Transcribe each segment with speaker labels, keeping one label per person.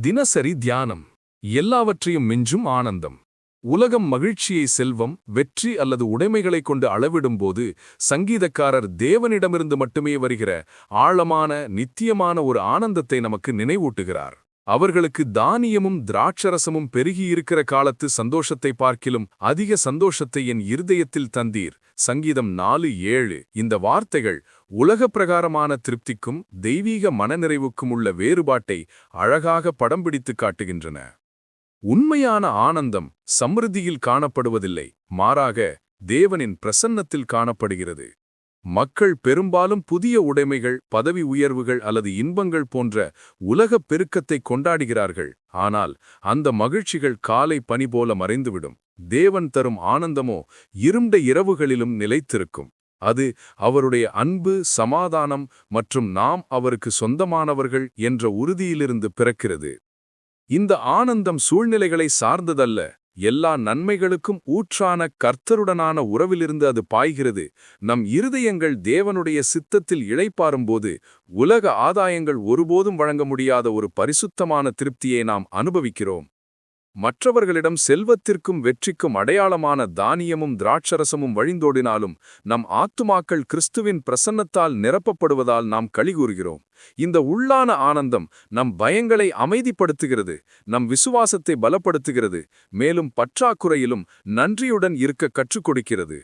Speaker 1: தினசரி தியானம். எல்லாவற்றையும் மிஞ்சும் ஆனந்தம். உலகம் மகிழ்ச்சியை செல்வம் வெற்றி அல்லது உடைமைகளைக் கொண்டு அளவிடும்போது சங்கீதக்காரர் தேவனிடமிருந்து மட்டுமே வருகிற ஆழமான நித்தியமான ஒரு ஆனந்தத்தை நமக்கு நினைவூட்டுகிறார். அவர்களுக்கு தானியமும் திராட்சரசமும் பெருகியிருக்கிற காலத்து சந்தோஷத்தை பார்க்கிலும் அதிக சந்தோஷத்தை என் இருதயத்தில் தந்தீர். சங்கீதம் நாலு ஏழு. இந்த வார்த்தைகள் உலக பிரகாரமான திருப்திக்கும் தெய்வீக மனநிறைவுக்கும் உள்ள வேறுபாட்டை அழகாக படம் பிடித்து காட்டுகின்றன. உண்மையான ஆனந்தம் சமிருதியில் காணப்படுவதில்லை மாறாக தேவனின் பிரசன்னத்தில் காணப்படுகிறது. மக்கள் பெரும்பாலும் புதிய உடைமைகள் பதவி உயர்வுகள் அல்லது இன்பங்கள் போன்ற உலகப் பெருக்கத்தை கொண்டாடுகிறார்கள். ஆனால் அந்த மகிழ்ச்சிகள் காலை பனி போல மறைந்துவிடும். தேவன் தரும் ஆனந்தமோ இருண்ட இரவுகளிலும் நிலைத்திருக்கும். அது அவருடைய அன்பு சமாதானம் மற்றும் நாம் அவருக்கு சொந்தமானவர்கள் என்ற உறுதியிலிருந்து பிறக்கிறது. இந்த ஆனந்தம் சூழ்நிலைகளை சார்ந்ததல்ல. எல்லா நன்மைகளுக்கும் ஊற்றான கர்த்தருடனான உறவிலிருந்து அது பாய்கிறது. நம் இருதயங்கள் தேவனுடைய சித்தத்தில் இழைப்பாரும்போது உலக ஆதாயங்கள் ஒருபோதும் வழங்க முடியாத ஒரு பரிசுத்தமான திருப்தியை நாம் அனுபவிக்கிறோம். மற்றவர்களிடம் செல்வத்திற்கும் வெற்றிக்கும் அடையாளமான தானியமும் திராட்சரசமும் வழிந்தோடினாலும் நம் ஆத்துமாக்கள் கிறிஸ்துவின் பிரசன்னத்தால் நிரப்பப்படுவதால் நாம் கழிகூறுகிறோம் இந்த உள்ளான ஆனந்தம் நம் பயங்களை அமைதிப்படுத்துகிறது நம் விசுவாசத்தை பலப்படுத்துகிறது மேலும் பற்றாக்குறையிலும் நன்றியுடன் இருக்க கற்றுக் கொடுக்கிறது.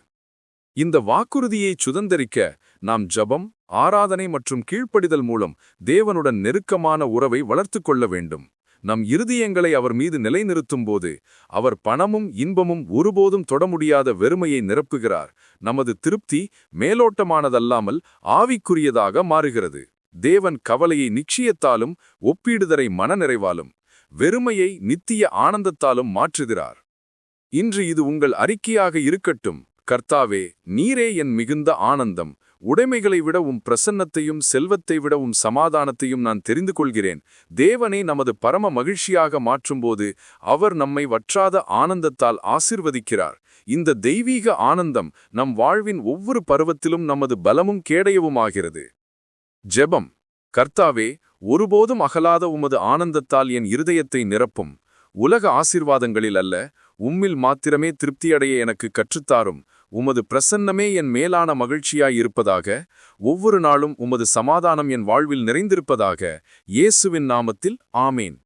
Speaker 1: இந்த வாக்குறுதியை சுதந்தரிக்க நாம் ஜபம் ஆராதனை மற்றும் கீழ்ப்படிதல் மூலம் தேவனுடன் நெருக்கமான உறவை வளர்த்துக் கொள்ள வேண்டும். நம் இருதயங்களை அவர் மீது நிலைநிறுத்தும்போது அவர் பணமும் இன்பமும் ஒருபோதும் தொட முடியாத வெறுமையை நிரப்புகிறார். நமது திருப்தி மேலோட்டமானதல்லாமல் ஆவிக்குரியதாக மாறுகிறது. தேவன் கவலையை நிச்சயத்தாலும் ஒப்பீடுதரை மனநிறைவாலும் வெறுமையை நித்திய ஆனந்தத்தாலும் மாற்றுகிறார். இன்று இது உங்கள் அறிக்கையாக இருக்கட்டும். கர்த்தாவே நீரே என் மிகுந்த ஆனந்தம். உடைமைகளை விடவும் பிரசன்னத்தையும் செல்வத்தை விடவும் சமாதானத்தையும் நான் தெரிந்து கொள்கிறேன். தேவனை நமது பரம மகிழ்ச்சியாக மாற்றும்போது அவர் நம்மை வற்றாத ஆனந்தத்தால் ஆசிர்வதிக்கிறார். இந்த தெய்வீக ஆனந்தம் நம் வாழ்வின் ஒவ்வொரு பருவத்திலும் நமது பலமும் கேடையவுமாகிறது. ஜெபம். கர்த்தாவே ஒருபோதும் அகலாத உமது ஆனந்தத்தால் என் இருதயத்தை நிரப்பும். உலக ஆசிர்வாதங்களில் அல்ல உம்மில் மாத்திரமே திருப்தியடைய எனக்கு கற்றுத்தாரும். உமது பிரசன்னமே என் மேலான மகிழ்ச்சியாயிருப்பதாக ஒவ்வொரு நாளும் உமது சமாதானம் என் வாழ்வில் நிறைந்திருப்பதாக இயேசுவின் நாமத்தில் ஆமேன்.